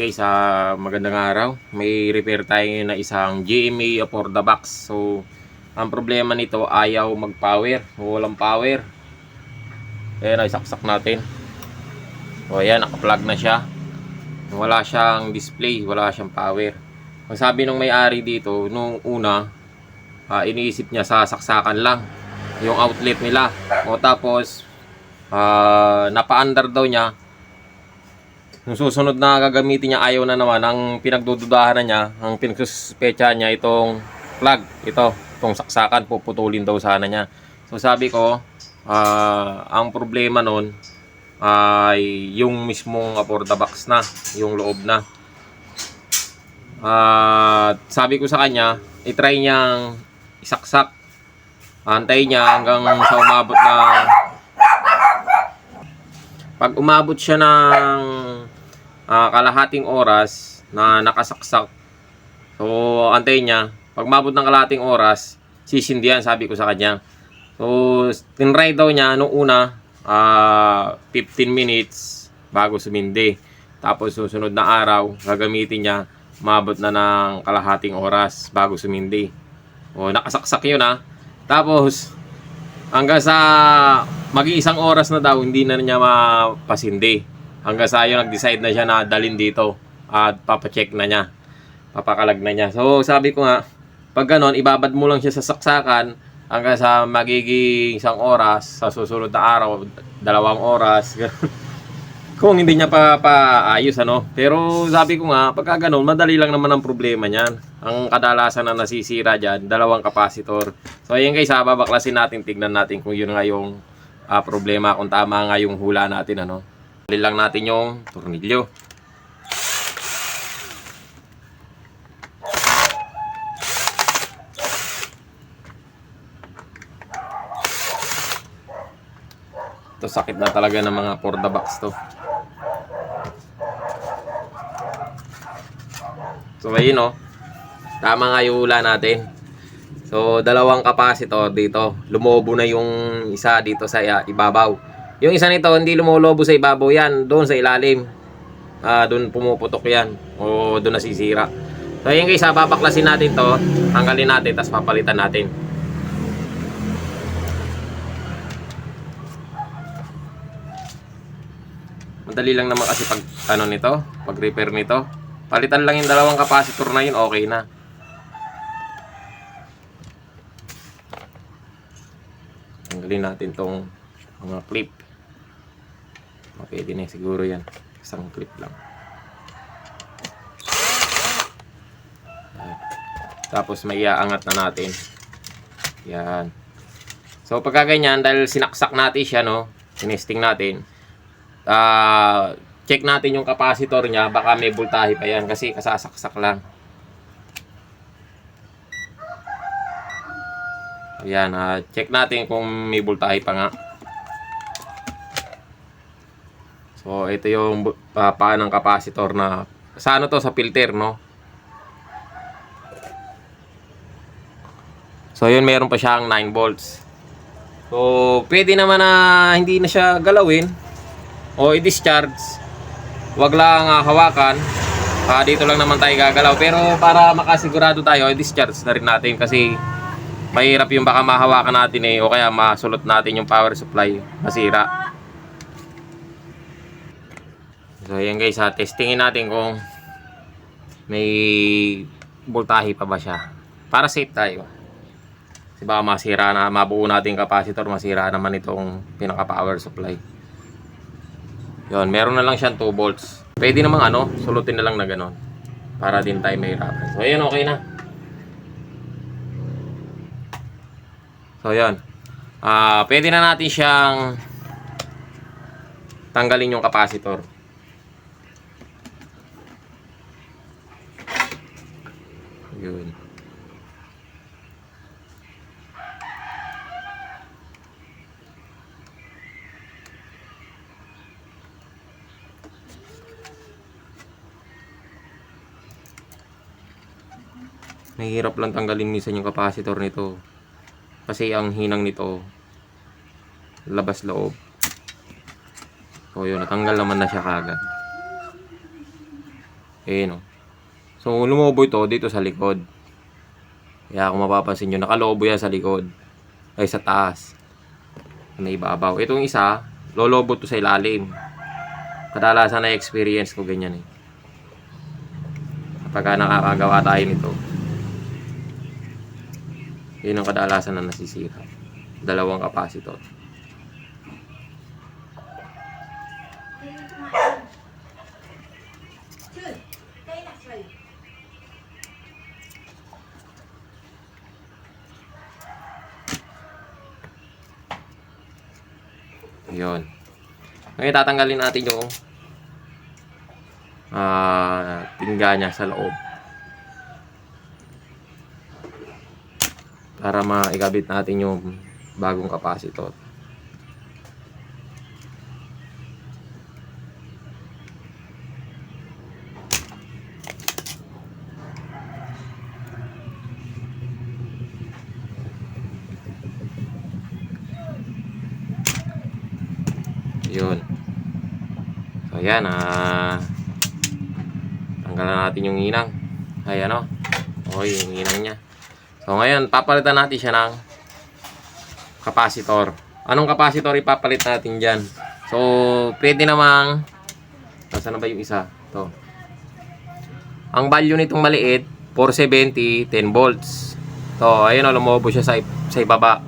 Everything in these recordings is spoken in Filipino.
guys, ah, magandang araw. May repair tayo ngayon na isang GMA for the box. So, ang problema nito ayaw mag-power. Walang power. Ayan, isaksak natin. So, ayan, naka-plug na siya. Wala siyang display, wala siyang power. Ang sabi nung may-ari dito, nung una, ah, iniisip niya sasaksakan lang yung outlet nila. O tapos, ah, napa-under daw niya yung susunod na gagamitin niya ayaw na naman. Ang pinagdududahan na niya ang pinagsuspecha niya itong plug ito itong saksakan puputulin daw sana niya. So sabi ko ah, ang problema nun ay yung mismong for box na yung loob na. At sabi ko sa kanya itry niyang isaksak. Antay niya hanggang sa umabot ng pag umabot siya ng ah, kalahating oras na nakasaksak, so antayin niya, pag umabot ng kalahating oras, sisindihan sabi ko sa kanya. So, tinry daw niya nung una, ah, 15 minutes bago sumindi. Tapos susunod na araw, gagamitin niya, umabot na ng kalahating oras bago sumindi. O, nakasaksak yun ha. Tapos, hanggang sa mag-iisang oras na daw, hindi na niya mapasindi. Hanggang sa yun, nag-decide na siya na dalin dito at papacheck na niya. Papakalag na niya. So, sabi ko nga, pag ganon, ibabad mo lang siya sa saksakan hanggang sa magiging isang oras, sa susunod na araw, dalawang oras. Kung hindi niya pa paayos ano. Pero sabi ko nga, pagka ganun, madali lang naman ang problema niyan. Ang kadalasan na nasisira diyan, dalawang kapasitor. So ayan guys, babaklasin natin, tignan natin kung yun nga yung ah, problema, kung tama nga yung hula natin ano. Lang natin yung tornilyo. Ito sakit na talaga ng mga for the box to. So ayun oh. Tama nga yung hula natin. So dalawang kapasitor dito. Lumobo na yung isa dito sa uh, ibabaw. Yung isa nito hindi lumolobo sa ibabaw yan, doon sa ilalim. Ah, doon pumuputok yan o doon nasisira. So ayun guys, ah, babaklasin natin to, tanggalin natin tapos papalitan natin. Madali lang naman kasi pag ano nito, pag repair nito. Palitan lang yung dalawang capacitor na yun, okay na. Tanggalin natin tong mga clip. Pwede na siguro yan. Isang clip lang. Tapos may iaangat na natin. Yan. So pagka ganyan, dahil sinaksak natin siya, no? Sinesting natin. Ah, check natin yung capacitor niya, baka may voltahe pa yan kasi kasasaksak lang. Ayan, ah, check natin kung may voltahe pa nga. So, ito yung ah, paa ng capacitor na sa ano to, sa filter, no? So, yun, meron pa siyang 9 volts. So, pwede naman na hindi na siya galawin o i-discharge. Huwag lang ah, hawakan. Ah, dito lang naman tayo gagalaw. Pero para makasigurado tayo, i-discharge na rin natin kasi mahirap yung baka mahawakan natin eh o kaya masulot natin yung power supply masira. So ayan guys, ha, testingin natin kung may voltahe pa ba siya. Para safe tayo. Kasi baka masira na, mabuo natin capacitor, masira naman itong pinaka power supply. Yun, meron na lang siyang 2 volts. Pwede namang ano, sulutin na lang na ganon. Para din tayo mahirapan. So ayan, okay na. So ayan. Ah, pwede na natin siyang tanggalin yung capacitor. Yun. Mahirap lang tanggalin minsan yung capacitor nito. Kasi ang hinang nito labas loob. So yun, natanggal naman na siya kagad. Ayan o. So, lumobo ito dito sa likod. Kaya kung mapapansin nyo, nakalobo yan sa likod. Ay, sa taas. May ibabaw. Itong isa, lolobo to sa ilalim. Kadalasan na experience ko ganyan eh. Kapag nakakagawa tayo nito. Yun ang kadalasan na nasisira. Dalawang capacitor. Yun. Ngayon tatanggalin natin yung ah tingga niya sa loob. Para maikabit natin yung bagong capacitor. Yun. So, ayan. Ah, tanggalan natin yung inang. Ayan o. Okay, yung inang niya. So, ngayon, papalitan natin siya ng capacitor. Anong capacitor ipapalit natin dyan? So, pwede namang Nasaan na ba yung isa? To. Ang value nitong maliit, 470, 10 volts. To, ayun o, lumobo siya sa, sa ibaba.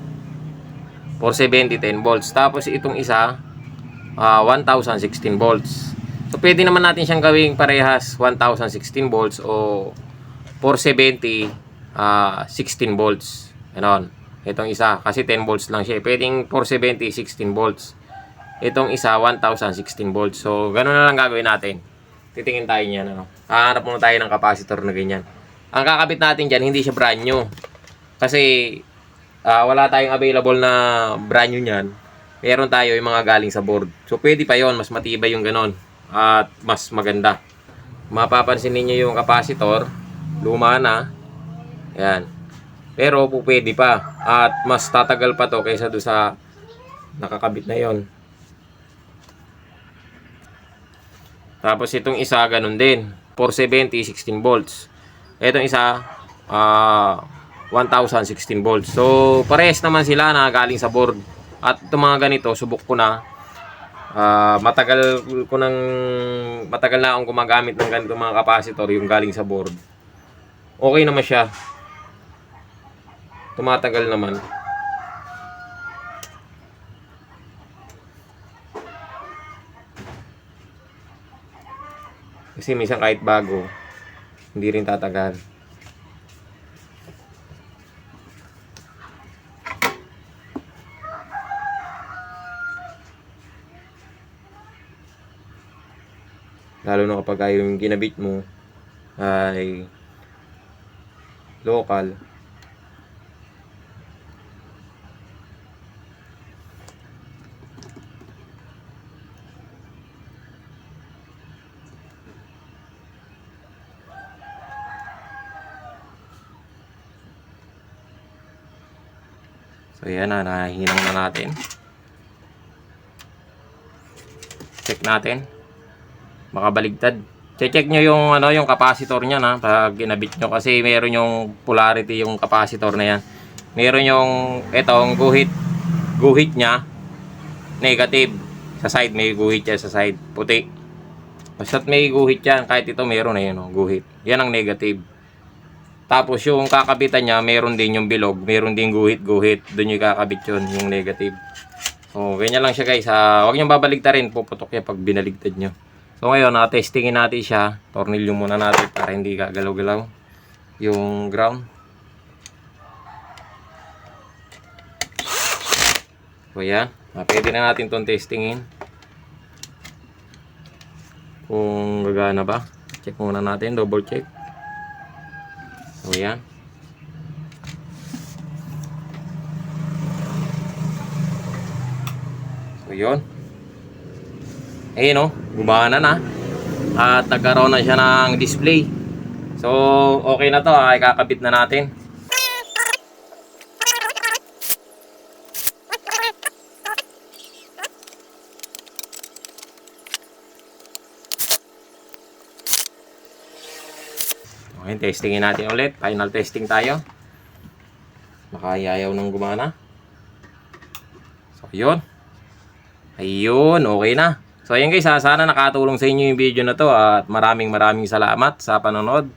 470, 10 volts. Tapos itong isa, ah 1016 volts. So, pwede naman natin siyang gawing parehas 1016 volts o 470 ah 16 volts. Ganon. Itong isa, kasi 10 volts lang siya. Pwedeng 470, 16 volts. Itong isa, 1016 volts. So, gano'n na lang gagawin natin. Titingin tayo niyan. Ano? Hahanap muna tayo ng capacitor na ganyan. Ang kakabit natin dyan, hindi siya brand new. Kasi, ah, wala tayong available na brand new niyan. Meron tayo yung mga galing sa board. So, pwede pa yon Mas matibay yung ganon. At mas maganda. Mapapansin ninyo yung capacitor. Luma na. Yan. Pero, pwede pa. At mas tatagal pa to kaysa do sa nakakabit na yon Tapos itong isa, ganun din. 470, 16 volts. Itong isa, ah 1016 volts. So, parehas naman sila na galing sa board. At itong mga ganito, subok ko na. Ah, matagal ko nang matagal na akong gumagamit ng ganito mga capacitor yung galing sa board. Okay naman siya. Tumatagal naman. Kasi minsan kahit bago, hindi rin tatagal. Lalo na kapag yung ginabit mo ay local. So yan na, nahinang na natin. Check natin. Baka baligtad. Check nyo yung ano yung capacitor niya na pag ginabit nyo kasi meron yung polarity yung capacitor na yan. Meron yung etong guhit guhit niya negative sa side may guhit yan sa side puti. Basta't may guhit yan kahit ito meron na yun oh, guhit. Yan ang negative. Tapos yung kakabitan niya, meron din yung bilog, meron din guhit-guhit. Doon yung kakabit yun, yung negative. So, ganyan lang siya guys. Uh, huwag niyong babaligtarin, puputok niya pag binaligtad nyo. So ngayon, na-testingin natin siya. Tornilyo muna natin para hindi gagalaw-galaw yung ground. So yan, Ah, pwede na natin itong testingin. Kung gagana ba. Check muna natin, double check. So yan. So yun. Ayun o, gumana na. At nagkaroon na siya ng display. So, okay na to. Ay, kakabit na natin. Okay, testingin natin ulit. Final testing tayo. Nakayayaw ng gumana. So, yun. Ayun, okay na. So, ayun guys, sana nakatulong sa inyo yung video na to at maraming maraming salamat sa panonood.